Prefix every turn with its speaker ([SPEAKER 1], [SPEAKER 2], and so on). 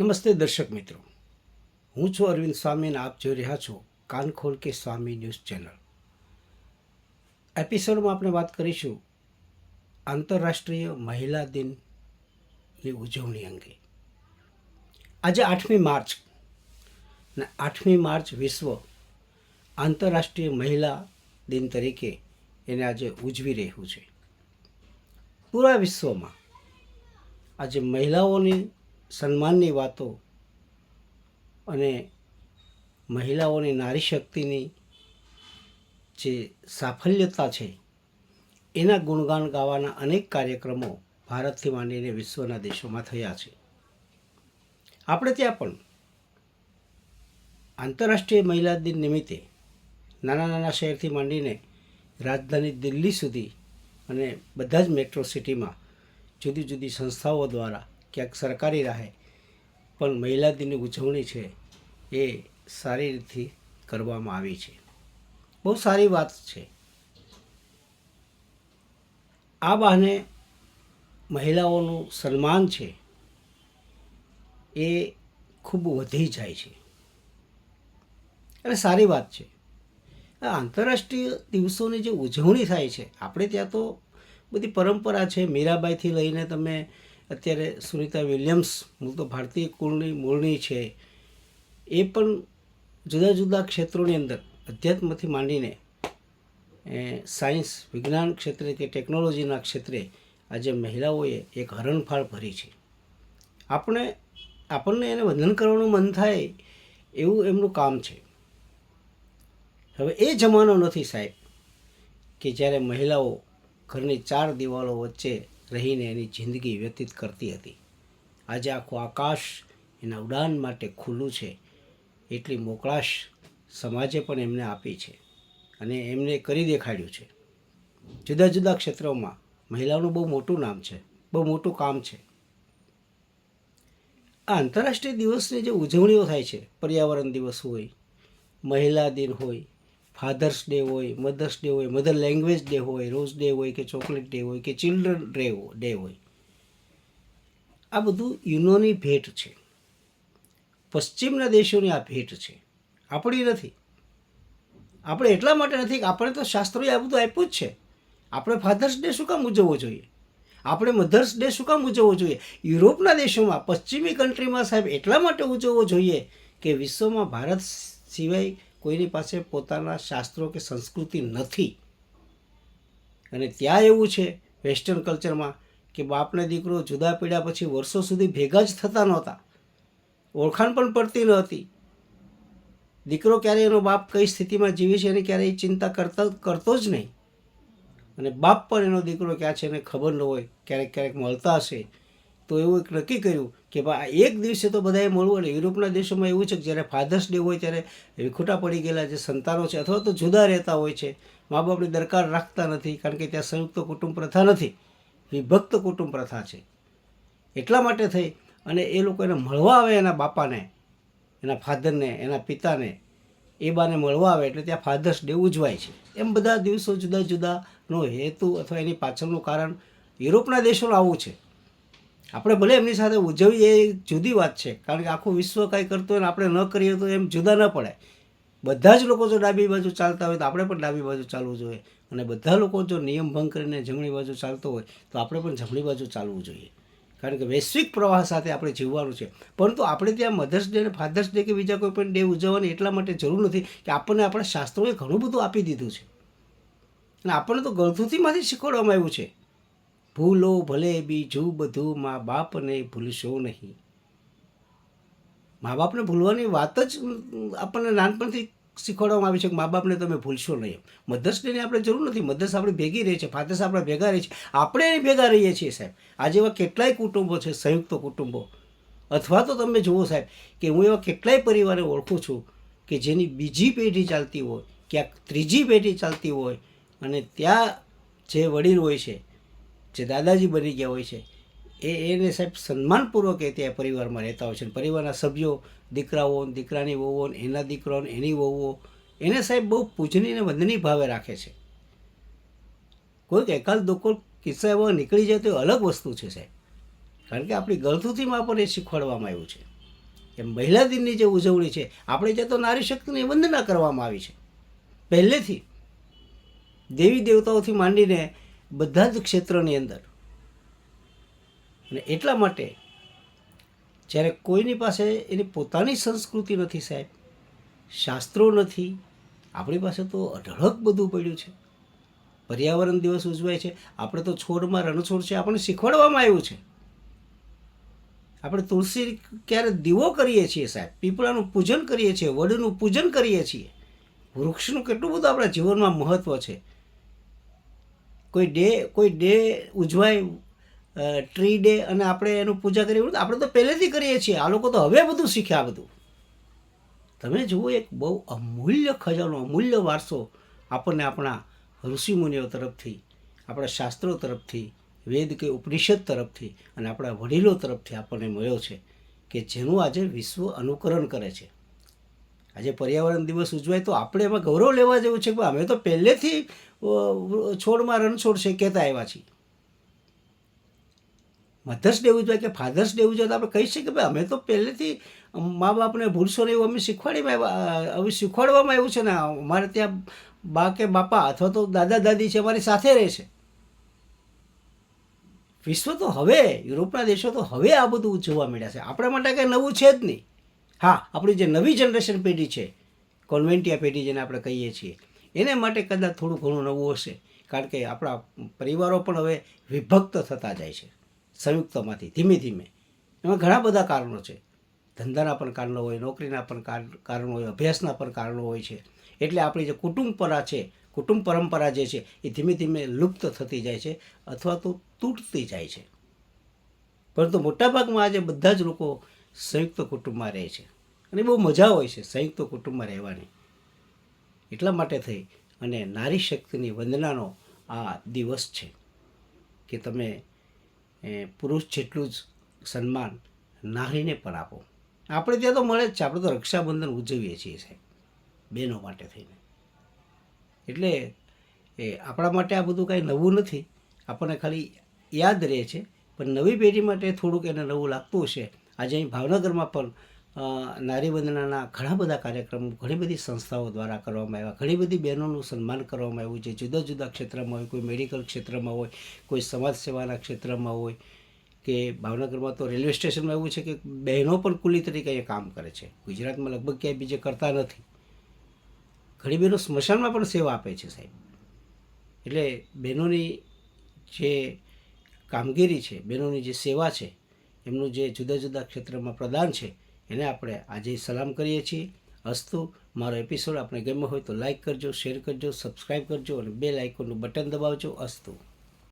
[SPEAKER 1] નમસ્તે દર્શક મિત્રો. હું છું અરવિંદ સ્વામી અને આપ જોઈ રહ્યા છો કાન ખોલ કે સ્વામી ન્યૂઝ ચેનલ. એપિસોડમાં આપણે વાત કરીશું આંતરરાષ્ટ્રીય મહિલા દિનની ઉજવણી અંગે. આજે આઠમી માર્ચ ને આઠમી માર્ચ વિશ્વ આંતરરાષ્ટ્રીય મહિલા દિન તરીકે એને આજે ઉજવી રહ્યું છે. પૂરા વિશ્વમાં આજે મહિલાઓની સન્માનની વાતો અને મહિલાઓની નારી શક્તિની જે સાફલ્યતા છે, એના ગુણગાન ગાવાના અનેક કાર્યક્રમો ભારતથી માંડીને વિશ્વના દેશોમાં થયા છે. આપણે ત્યાં પણ આંતરરાષ્ટ્રીય મહિલા દિન નિમિત્તે નાના નાના શહેરથી માંડીને રાજધાની દિલ્હી સુધી અને બધા જ મેટ્રો સિટીમાં જુદી જુદી સંસ્થાઓ દ્વારા ક્યાંક સરકારી રાહે, પણ મહિલા દિનની ઉજવણી છે એ સારી રીતથી કરવામાં આવી છે. બહુ સારી વાત છે. આ બહાને મહિલાઓનું સન્માન છે એ ખૂબ વધી જાય છે. અને સારી વાત છે. આંતરરાષ્ટ્રીય દિવસોની જે ઉજવણી થાય છે, આપણે ત્યાં તો બધી પરંપરા છે, મીરાબાઈથી લઈને તમે અત્યારે સુનિતા વિલિયમ્સ હું તો ભારતીય કુળની મૂળની છે. એ પણ જુદા જુદા ક્ષેત્રોની અંદર, અધ્યાત્મથી માંડીને સાયન્સ, વિજ્ઞાન ક્ષેત્રે કે ટેકનોલોજીના ક્ષેત્રે આજે મહિલાઓએ એક હરણફાળ ભરી છે. આપણે, આપણને એને વંદન કરવાનું મન થાય એવું એમનું કામ છે. હવે એ જમાનો નથી સાહેબ, કે જ્યારે મહિલાઓ ઘરની ચાર દિવાલો વચ્ચે રહીને એની જિંદગી વ્યતીત કરતી હતી. આજે આખું આકાશ એના ઉડાન માટે ખુલ્લું છે. એટલી મોકળાશ સમાજે પણ એમને આપી છે અને એમને કરી દેખાડ્યું છે. જુદા જુદા ક્ષેત્રોમાં મહિલાઓનું બહુ મોટું નામ છે, બહુ મોટું કામ છે. આ આંતરરાષ્ટ્રીય દિવસની જે ઉજવણીઓ થાય છે, પર્યાવરણ દિવસ હોય, મહિલા દિન હોય ફાધર્સ ડે હોય મધર્સ ડે હોય મધર લેંગ્વેજ ડે હોય રોઝ ડે હોય કે ચોકલેટ ડે હોય કે ચિલ્ડ્રન ડે ડે હોય. આ બધું યુનોની ભેટ છે. પશ્ચિમના દેશોની આ ભેટ છે. આપણી નથી. આપણે એટલા માટે નથી કે આપણે તો શાસ્ત્રોએ આ બધું આપ્યું જ છે. આપણે ફાધર્સ ડે શું કામ ઉજવવો જોઈએ? આપણે મધર્સ ડે શું કામ ઉજવવો જોઈએ? યુરોપના દેશોમાં, પશ્ચિમી કન્ટ્રીમાં સાહેબ એટલા માટે ઉજવવો જોઈએ કે વિશ્વમાં ભારત સિવાય કોઈની પાસે પોતાના શાસ્ત્રો કે સંસ્કૃતિ નથી. અને ત્યાં એવું છે, વેસ્ટર્ન કલ્ચરમાં, કે બાપને દીકરો જુદા પડ્યા પછી વર્ષો સુધી ભેગા જ થતા નહોતા. ઓળખાણ પણ પડતી ન હતી. દીકરો ક્યારે એનો બાપ કઈ સ્થિતિમાં જીવી છે એની ક્યારેય ચિંતા કરતા, કરતો જ નહીં. અને બાપ પણ એનો દીકરો ક્યાં છે એને ખબર ન હોય, ક્યારેક ક્યારેક મળતા હશે. તો એવું એક નક્કી કર્યું કે ભાઈ એક દિવસે તો બધાએ મળવું અને યુરોપના દેશોમાં એવું છે કે જ્યારે ફાધર્સ ડે હોય ત્યારે વિખૂટા પડી ગયેલા જે સંતાનો છે અથવા તો જુદા રહેતા હોય છે મા બાપની દરકાર રાખતા નથી કારણ કે ત્યાં સંયુક્ત કુટુંબ પ્રથા નથી, વિભક્ત કુટુંબ પ્રથા છે. એટલા માટે થઈ અને એ લોકો એને મળવા આવે એના બાપાને, એના ફાધરને એના પિતાને, એ બાને મળવા આવે એટલે ત્યાં ફાધર્સ ડે ઉજવાય છે. એમ બધા દિવસો જુદા જુદાનો હેતુ અથવા એની પાછળનું કારણ યુરોપના દેશોનું આવું છે. આપણે ભલે એમની સાથે ઉજવીએ એ જુદી વાત છે. કારણ કે આખું વિશ્વ કાંઈ કરતું હોય ને આપણે ન કરીએ તો એમ જુદા ન પડાય. બધા જ લોકો જો ડાબી બાજુ ચાલતા હોય તો આપણે પણ ડાબી બાજુ ચાલવું જોઈએ. અને બધા લોકો જો નિયમ ભંગ કરીને જમણી બાજુ ચાલતો હોય તો આપણે પણ જમણી બાજુ ચાલવું જોઈએ. કારણ કે વૈશ્વિક પ્રવાહ સાથે આપણે જીવવાનું છે. પરંતુ આપણે ત્યાં મધર્સ ડે અને ફાધર્સ ડે કે બીજા કોઈ પણ ડે ઉજવવાની એટલા માટે જરૂર નથી કે આપણને આપણા શાસ્ત્રોએ ઘણું બધું આપી દીધું છે. અને આપણને તો ગળથુથીમાંથી શીખવાડવામાં આવ્યું છે. ભૂલો ભલે બીજું બધું મા બાપને ભૂલશો નહીં. મા બાપને ભૂલવાની વાત જ આપણને નાનપણથી શીખવાડવામાં આવી છે કે મા બાપને તમે ભૂલશો નહીં. મધર્સ ડેની આપણે જરૂર નથી. મધર્સ આપણે ભેગી રહી છે, ફાધર્સ આપણે ભેગા રહીએ છે. આપણે એની ભેગા રહીએ છીએ સાહેબ. આજે એવા કેટલાય કુટુંબો છે, સંયુક્ત કુટુંબો. અથવા તો તમે જુઓ સાહેબ કે હું એવા કેટલાય પરિવારે ઓળખું છું કે જેની બીજી પેઢી ચાલતી હોય, ક્યાંક ત્રીજી પેઢી ચાલતી હોય અને ત્યાં જે વડીલ હોય છે જે દાદાજી બની ગયા હોય છે, એ એને સાહેબ સન્માનપૂર્વક એ ત્યાં પરિવારમાં રહેતા હોય છે. પરિવારના સભ્યો, દીકરાઓ, દીકરાની વહુઓ એના દીકરાઓ એની વહુઓ, એને સાહેબ બહુ પૂજની અને વંદની ભાવે રાખે છે. કોઈક એકાદ દોકો કિસ્સા એવો નીકળી જાય તો એ અલગ વસ્તુ છે સાહેબ. કારણ કે આપણી ગળથુથીમાં પણ એ શીખવાડવામાં આવ્યું છે. કે મહિલા દિનની જે ઉજવણી છે, આપણે જ્યાં તો નારી શક્તિની વંદના કરવામાં આવી છે. પહેલેથી દેવી દેવતાઓથી માંડીને બધા જ ક્ષેત્રની અંદર. અને એટલા માટે જ્યારે કોઈની પાસે એની પોતાની સંસ્કૃતિ નથી સાહેબ, શાસ્ત્રો નથી, આપણી પાસે તો અઢળક બધું પડ્યું છે. પર્યાવરણ દિવસ ઉજવાય છે. આપણે તો છોડમાં રણછોડ છે, આપણને શીખવાડવામાં આવ્યું છે. આપણે તુલસી ક્યારે દીવો કરીએ છીએ સાહેબ? પીપળાનું પૂજન કરીએ છીએ, વડનું પૂજન કરીએ છીએ. વૃક્ષનું કેટલું બધું આપણા જીવનમાં મહત્ત્વ છે. કોઈ ડે કોઈ ડે ઉજવાય ટ્રી ડે અને આપણે એનું પૂજા કરીએ એવું આપણે તો પહેલેથી કરીએ છીએ. આ લોકો તો હવે બધું શીખ્યા બધું. તમે જુઓ એક બહુ અમૂલ્ય ખજાનો, અમૂલ્ય વારસો આપણને આપણા ઋષિમુનિઓ તરફથી, આપણા શાસ્ત્રો તરફથી, વેદ કે ઉપનિષદ તરફથી અને આપણા વડીલો તરફથી આપણને મળ્યો છે કે જેનું આજે વિશ્વ અનુકરણ કરે છે. આજે પર્યાવરણ દિવસ ઉજવાય તો આપણે એમાં ગૌરવ લેવા જેવું છે કે અમે તો પહેલેથી છોડમાં રણછોડ છે, કહેતા આવ્યા છીએ. મધર્સ ડે ઉજવાય કે ફાધર્સ ડે ઉજવાય તો આપણે કહી શકીએ કે ભાઈ, અમે તો પહેલેથી મા બાપને ભૂલશો નહીં એવું અમે શીખવાડીમાં હવે શીખવાડવામાં આવ્યું છે ને, અમારે ત્યાં બા કે બાપા અથવા તો દાદા દાદી છે અમારી સાથે રહે છે. વિશ્વ તો હવે, યુરોપના દેશો તો હવે આ બધું ઉજવવા મળ્યા છે. આપણા માટે કંઈ નવું છે જ નહીં. હા. આપણી જે નવી જનરેશન પેઢી છે, કોન્વેન્ટિયા પેઢી જેને આપણે કહીએ છીએ, એને માટે કદાચ થોડું ઘણું નવું હશે, કારણ કે આપણા પરિવારો પણ હવે વિભક્ત થતા જાય છે, સંયુક્તમાંથી, ધીમે ધીમે. એમાં ઘણા બધા કારણો છે. ધંધાના પણ કારણો હોય, નોકરીના પણ કારણો હોય, અભ્યાસના પણ કારણો હોય છે. એટલે આપણી જે કુટુંબ પરા છે, કુટુંબ પરંપરા જે છે, એ ધીમે ધીમે લુપ્ત થતી જાય છે, અથવા તો તૂટતી જાય છે. પરંતુ મોટાભાગમાં આજે બધા જ લોકો સંયુક્ત કુટુંબમાં રહે છે. અને બહુ મજા હોય છે સંયુક્ત કુટુંબમાં રહેવાની. એટલા માટે થઈ અને નારી શક્તિની વંદનાનો આ દિવસ છે કે તમે પુરુષ જેટલું જ સન્માન નારીને પણ આપો. આપણે ત્યાં તો મળે જ છે. આપણે તો રક્ષાબંધન ઉજવીએ છીએ સાહેબ, બહેનો માટે થઈને. એટલે, એ, આપણા માટે આ બધું કાંઈ નવું નથી. આપણને ખાલી યાદ રહે છે. પણ નવી પેઢી માટે થોડુંક એને નવું લાગતું હશે. આજે અહીં ભાવનગરમાં પણ નારી વંદનાના ઘણા બધા કાર્યક્રમો ઘણી બધી સંસ્થાઓ દ્વારા કરવામાં આવ્યા. ઘણી બધી બહેનોનું સન્માન કરવામાં આવ્યું છે. જુદા જુદા ક્ષેત્રમાં હોય, કોઈ મેડિકલ ક્ષેત્રમાં હોય, કોઈ સમાજ સેવાના ક્ષેત્રમાં હોય કે ભાવનગરમાં તો રેલવે સ્ટેશનમાં એવું છે કે બહેનો પણ કુલી તરીકે અહીંયા કામ કરે છે. ગુજરાતમાં લગભગ ક્યાંય બીજે કરતા નથી. ઘણી બહેનો સ્મશાનમાં પણ સેવા આપે છે સાહેબ. એટલે બહેનોની જે કામગીરી છે, બહેનોની જે સેવા છે એમનું જે જુદા જુદા ક્ષેત્રમાં પ્રદાન છે, એને આપણે આજે સલામ કરીએ છીએ. અસ્તુ, મારો એપિસોડ આપણે ગમ્યો હોય તો લાઇક કરજો શેર કરજો સબસ્ક્રાઈબ કરજો અને બે લાઇકોનું બટન દબાવજો. અસ્તુ.